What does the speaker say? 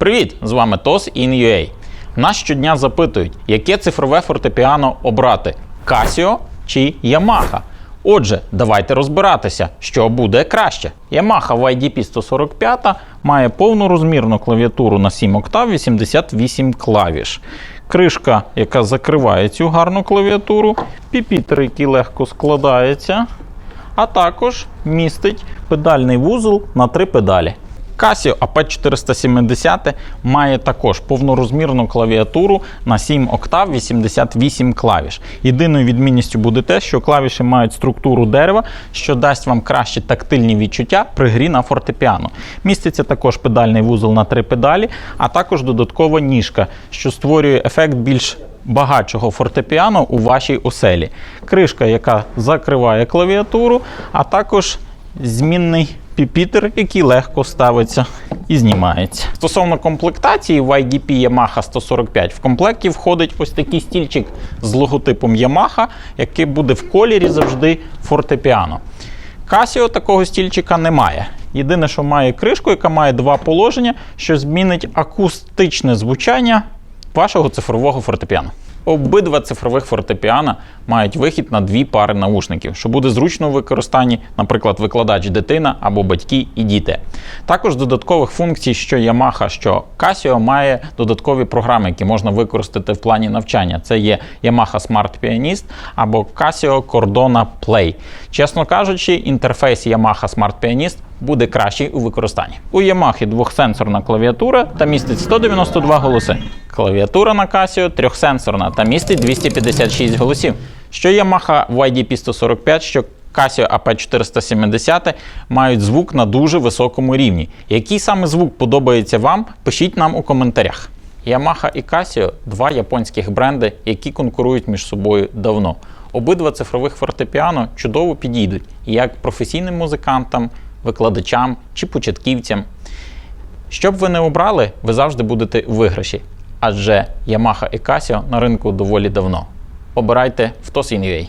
Привіт! З вами TOS InUA. Нас щодня запитують, яке цифрове фортепіано обрати Casio чи Yamaha. Отже, давайте розбиратися, що буде краще. Yamaha YDP 145 має повну розмірну клавіатуру на 7 октав 88 клавіш. Кришка, яка закриває цю гарну клавіатуру, піпітер, який легко складається, а також містить педальний вузол на три педалі. Casio AP470 має також повнорозмірну клавіатуру на 7 октав 88 клавіш. Єдиною відмінністю буде те, що клавіші мають структуру дерева, що дасть вам кращі тактильні відчуття при грі на фортепіано. Міститься також педальний вузол на три педалі, а також додаткова ніжка, що створює ефект більш багатшого фортепіано у вашій оселі. Кришка, яка закриває клавіатуру, а також змінний піпітер, який легко ставиться і знімається. Стосовно комплектації в IDP Yamaha 145 в комплекті входить ось такий стільчик з логотипом Yamaha, який буде в кольорі завжди фортепіано. Casio такого стільчика немає. Єдине, що має кришку, яка має два положення, що змінить акустичне звучання вашого цифрового фортепіано. Обидва цифрових фортепіано мають вихід на дві пари наушників, що буде зручно у використанні, наприклад, викладач дитина або батьки і діти. Також додаткових функцій, що Yamaha, що Casio, має додаткові програми, які можна використати в плані навчання. Це є Yamaha Smart Pianist або Casio Cordona Play. Чесно кажучи, інтерфейс Yamaha Smart Pianist буде кращий у використанні. У Yamaha двохсенсорна клавіатура та містить 192 голоси. Клавіатура на Casio трьохсенсорна та містить 256 голосів. Що Yamaha YDP 145, що Casio AP470 мають звук на дуже високому рівні. Який саме звук подобається вам, пишіть нам у коментарях. Yamaha і Casio два японських бренди, які конкурують між собою давно. Обидва цифрових фортепіано чудово підійдуть як професійним музикантам, викладачам чи початківцям. Що б ви не обрали, ви завжди будете у виграші. Адже Yamaha і Casio на ринку доволі давно. Обирайте в TOS InUA.